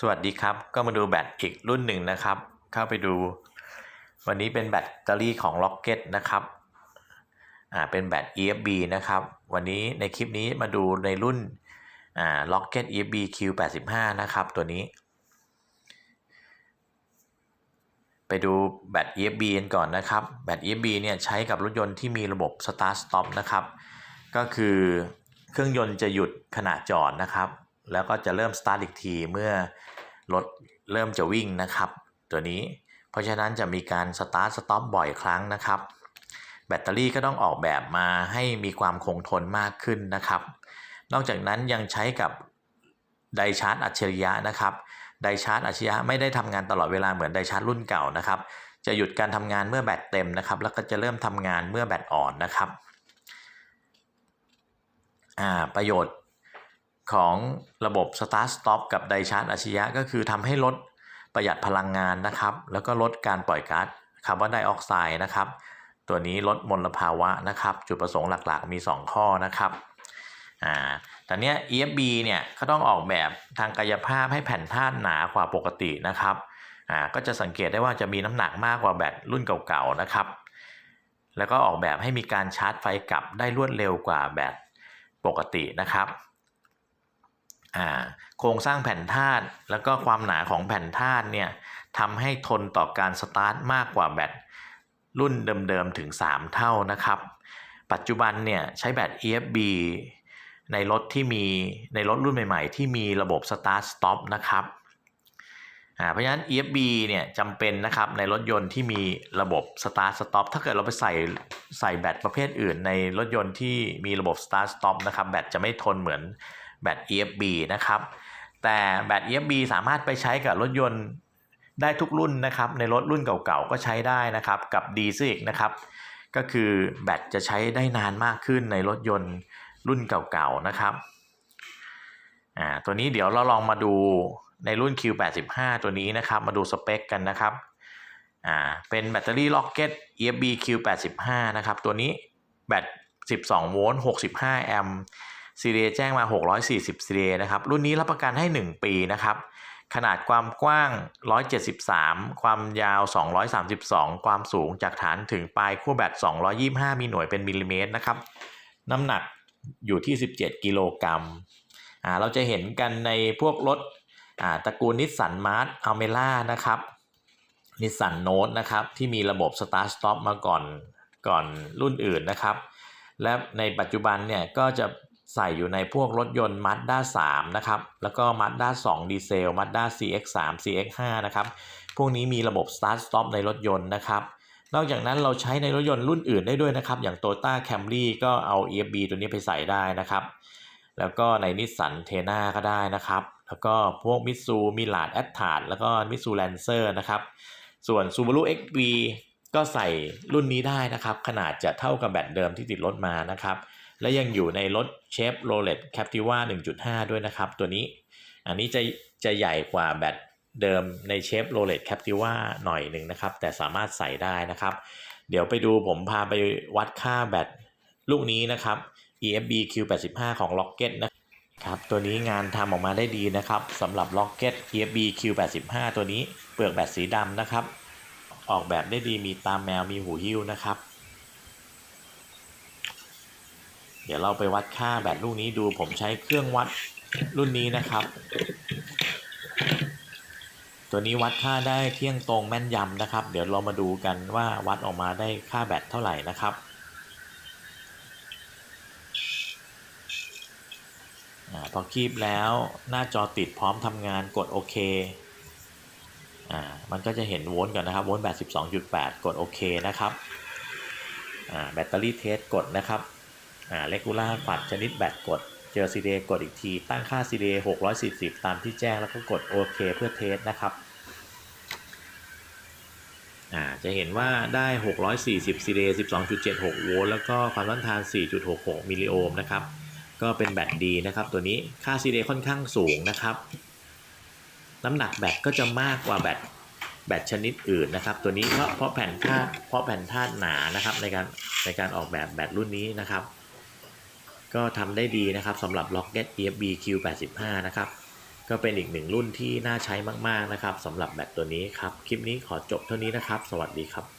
สวัสดีครับ ก็มาดูแบตอีกรุ่นหนึ่งนะครับ เข้าไปดู วันนี้เป็นแบตเตอรี่ของ Rocket นะครับอ่าเป็นแบต EFB นะครับ วันนี้ในคลิปนี้มาดูในรุ่นอ่า Rocket EFB Q85 นะครับตัวนี้ ไปดูแบต EFB กันก่อนนะครับ แบต EFB เนี่ยใช้กับรถยนต์ที่มีระบบ Start Stop นะครับ ก็คือเครื่องยนต์จะหยุดขณะจอดนะครับ แล้วก็จะเริ่มสตาร์ทอีกทีเมื่อรถเริ่มจะวิ่งนะครับ ตัวนี้เพราะฉะนั้นจะมีการสตาร์ทสต็อปบ่อยครั้งนะครับ แบตเตอรี่ก็ต้องออกแบบมาให้มีความคงทนมากขึ้นนะครับ นอกจากนั้นยังใช้กับไดชาร์จอัจฉริยะนะครับไดชาร์จอัจฉริยะไม่ได้ทำงานตลอดเวลาเหมือนไดชาร์จรุ่นเก่านะครับ จะหยุดการทำงานเมื่อแบตเต็มนะครับ แล้วก็จะเริ่มทำงานเมื่อแบตอ่อนนะครับอ่าประโยชน์ ของระบบ Start Stop กับไดชาร์จอัจฉริยะก็คือทำให้ลดประหยัดพลังงานนะครับ แล้วก็ลดการปล่อยก๊าซคาร์บอนไดออกไซด์นะครับ ตัวนี้ลดมลภาวะนะครับ จุดประสงค์หลักๆ มี 2 ข้อนะครับอ่าแต่เนี้ย EFB เนี่ยก็ต้องออกแบบทางกายภาพให้แผ่นธาตุหนากว่าปกตินะครับอ่าก็จะสังเกตได้ว่าจะมีน้ำหนักมากกว่าแบตรุ่นเก่าๆนะครับ แล้วก็ออกแบบให้มีการชาร์จไฟกลับได้รวดเร็วกว่าแบตปกตินะครับ โครงสร้างแผ่นธาตุแล้วก็ความหนาของแผ่นธาตุเนี่ยทำให้ทนต่อการสตาร์ทมากกว่าแบตรุ่นเดิมๆถึง 3 เท่านะครับ ปัจจุบันเนี่ยใช้แบต EFB ในรถที่มีในรถรุ่นใหม่ๆ ที่มีระบบ Start Stop นะครับอ่าเพราะฉะนั้น EFB เนี่ยจำเป็นนะครับในรถยนต์ที่มีระบบ Start Stop ถ้าเกิดเราไปใส่ใส่แบตประเภทอื่น ในรถยนต์ที่มีระบบ Start Stop นะครับแบตจะไม่ทนเหมือน แบต EFB นะครับ แต่แบต EFB สามารถไปใช้กับรถยนต์ได้ทุกรุ่นนะครับ ในรถรุ่นเก่าๆ ก็ใช้ได้นะครับ กับดีซิกนะครับ ก็คือแบตจะใช้ได้นานมากขึ้นในรถยนต์รุ่นเก่าๆ นะครับ อ่า ตัวนี้เดี๋ยวเราลองมาดูในรุ่น Q85 ตัวนี้นะครับ มาดูสเปคกันนะครับ อ่า เป็นแบตเตอรี่ Rocket EFB Q85 นะครับ ตัวนี้แบต 12 โวลต์ 65 แอมป์ ซีเรียแจ้งมา 640ซีเรียนะครับ รุ่นนี้รับประกันให้ 1 ปีนะครับ ขนาดความกว้าง 173 ความยาว 232 ความสูงจากฐานถึงปลายขั้วแบต 225 มีหน่วยเป็นมิลลิเมตรนะครับ น้ำหนักอยู่ที่ 17 กิโลกรัมอ่าเราจะเห็นกันในพวกรถอ่าตระกูลนิสสันมาร์ทอัลเมล่านะครับนิสสันโนตนะครับ ที่มีระบบ Start Stop มาก่อนก่อนรุ่นอื่นนะครับ และในปัจจุบันเนี่ยก็จะ ใส่อยู่ในพวกรถยนต์ Mazda 3 นะครับ แล้วก็ Mazda 2 ดีเซล Mazda CX3 CX5 นะครับ พวกนี้มีระบบ Start Stop ในรถยนต์นะครับ นอกจากนั้นเราใช้ในรถยนต์รุ่นอื่นได้ด้วยนะครับ อย่าง Toyota Camry ก็เอา EFB ตัวนี้ไปใส่ได้นะครับ แล้วก็ใน Nissan t e n a ก็ได้นะครับ แล้วก็พวก Mitsu m i r a d a t t a r แล้วก็ Mitsu Lancer นะครับ ส่วน Subaru XV ก็ใส่รุ่นนี้ได้นะครับ ขนาดจะเท่ากับแบตเดิมที่ติดรถมานะครับ และยังอยู่ในรถเชฟโรเลต Captiva 1.5 ด้วยนะครับ ตัวนี้ อันนี้จะจะใหญ่กว่าแบตเดิมในเชฟโรเลต Captiva หน่อยหนึ่งนะครับ แต่สามารถใส่ได้นะครับ เดี๋ยวไปดูผมพาไปวัดค่าแบตลูกนี้นะครับ EFB Q85 ของ Rocket นะครับตัวนี้งานทำออกมาได้ดีนะครับสำหรับ Rocket EFB Q85 ตัวนี้เปลือกแบตสีดำนะครับ ออกแบบได้ดีมีตามแมวมีหูหิ้วนะครับ เดี๋ยวเราไปวัดค่าแบตลูกนี้ดูผมใช้เครื่องวัดรุ่นนี้นะครับ ตัวนี้วัดค่าได้เที่ยงตรงแม่นยำนะครับ เดี๋ยวเรามาดูกันว่าวัดออกมาได้ค่าแบตเท่าไหร่นะครับอาพอคีบแล้วหน้าจอติดพร้อมทำงานกดโอเคอ่ามันก็จะเห็นโวลต์ก่อนนะครับโวลต์แบต12.8 กดโอเคนะครับอ่าแบตเตอรี่เทสกดนะครับ เลกูล่าฝัดชนิดแบตกด เจอ CDA กดอีกที ตั้งค่า CDA 640 ตามที่แจ้งแล้วก็กดโอเคเพื่อเทสนะครับอ่าจะเห็นว่าได้ 640 CDA 12.76 โวลต์แล้วก็ความต้านทาน 4.66 มิลลิโอห์มนะครับ ก็เป็นแบตดีนะครับ ตัวนี้ค่า CDA ค่อนข้างสูงนะครับ น้ำหนักแบตก็จะมากกว่าแบตแบตชนิดอื่นนะครับ ตัวนี้เพราะเพราะแผ่นธาตุเพราะแผ่นธาตุหนานะครับในการในการออกแบบแบตรุ่นนี้นะครับ ก็ทำได้ดีนะครับสำหรับ Rocket EFB Q85 นะครับก็เป็นอีกหนึ่งรุ่นที่น่าใช้มาก ๆ นะครับสำหรับแบตตัวนี้ครับ คลิปนี้ขอจบเท่านี้นะครับ สวัสดีครับ